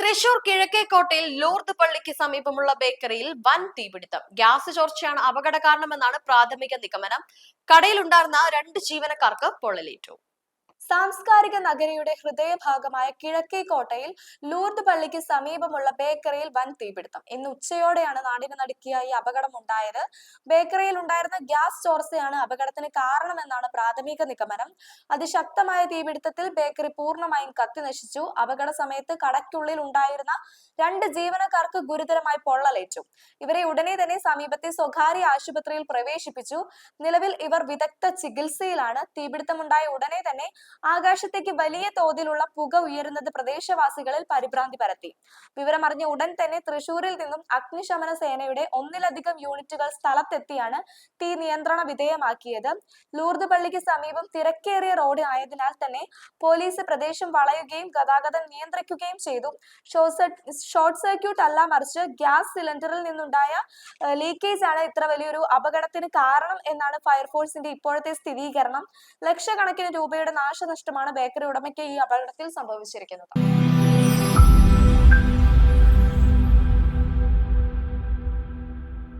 Thrissur കിഴക്കേക്കോട്ടയിൽ Lourdes പള്ളിക്ക് സമീപമുള്ള ബേക്കറിയിൽ വൻ തീപിടുത്തം. ഗ്യാസ് ചോർച്ചയാണ് അപകട കാരണമെന്നാണ് പ്രാഥമിക നിഗമനം. കടയിലുണ്ടായിരുന്ന രണ്ട് ജീവനക്കാർക്ക് പൊള്ളലേറ്റു. സാംസ്കാരിക നഗരിയുടെ ഹൃദയഭാഗമായ കിഴക്കേ കോട്ടയിൽ ലൂർദ് പള്ളിക്ക് സമീപമുള്ള ബേക്കറിയിൽ വൻ തീപിടുത്തം. ഇന്ന് ഉച്ചയോടെയാണ് നാടിന് നടുക്കിയ ഈ അപകടം ഉണ്ടായത് ബേക്കറിയിൽ ഉണ്ടായിരുന്ന ഗ്യാസ് ചോർച്ചയാണ് അപകടത്തിന് കാരണമെന്നാണ് പ്രാഥമിക നിഗമനം. അതിശക്തമായ തീപിടുത്തത്തിൽ ബേക്കറി പൂർണമായും കത്തി നശിച്ചു. അപകട സമയത്ത് കടയ്ക്കുള്ളിൽ ഉണ്ടായിരുന്ന രണ്ട് ജീവനക്കാർക്ക് ഗുരുതരമായി പൊള്ളലേറ്റു. ഇവരെ ഉടനെ തന്നെ സമീപത്തെ സ്വകാര്യ ആശുപത്രിയിൽ പ്രവേശിപ്പിച്ചു. നിലവിൽ ഇവർ വിദഗ്ധ ചികിത്സയിലാണ്. തീപിടുത്തമുണ്ടായ ഉടനെ തന്നെ ആകാശത്തേക്ക് വലിയ തോതിലുള്ള പുക ഉയരുന്നത് പ്രദേശവാസികളിൽ പരിഭ്രാന്തി പരത്തി. വിവരമറിഞ്ഞ ഉടൻ തന്നെ തൃശൂരിൽ നിന്നും അഗ്നിശമന സേനയുടെ ഒന്നിലധികം യൂണിറ്റുകൾ സ്ഥലത്തെത്തിയാണ് തീ നിയന്ത്രണ വിധേയമാക്കിയത്. ലൂർദ് പള്ളിക്ക് സമീപം തിരക്കേറിയ റോഡ് ആയതിനാൽ തന്നെ പോലീസ് പ്രദേശം വളയുകയും ഗതാഗതം നിയന്ത്രിക്കുകയും ചെയ്തു. ഷോർട്ട് സർക്യൂട്ട് അല്ല മറിച്ച് ഗ്യാസ് സിലിണ്ടറിൽ നിന്നുണ്ടായ ലീക്കേജ് ആണ് ഇത്ര വലിയൊരു അപകടത്തിന് കാരണം എന്നാണ് ഫയർഫോഴ്സിന്റെ ഇപ്പോഴത്തെ സ്ഥിരീകരണം. ലക്ഷക്കണക്കിന് രൂപയുടെ നാശനഷ്ടമാണ് ബേക്കറി ഉടമയ്ക്ക് ഈ അപകടത്തിൽ സംഭവിച്ചിരിക്കുന്നത്.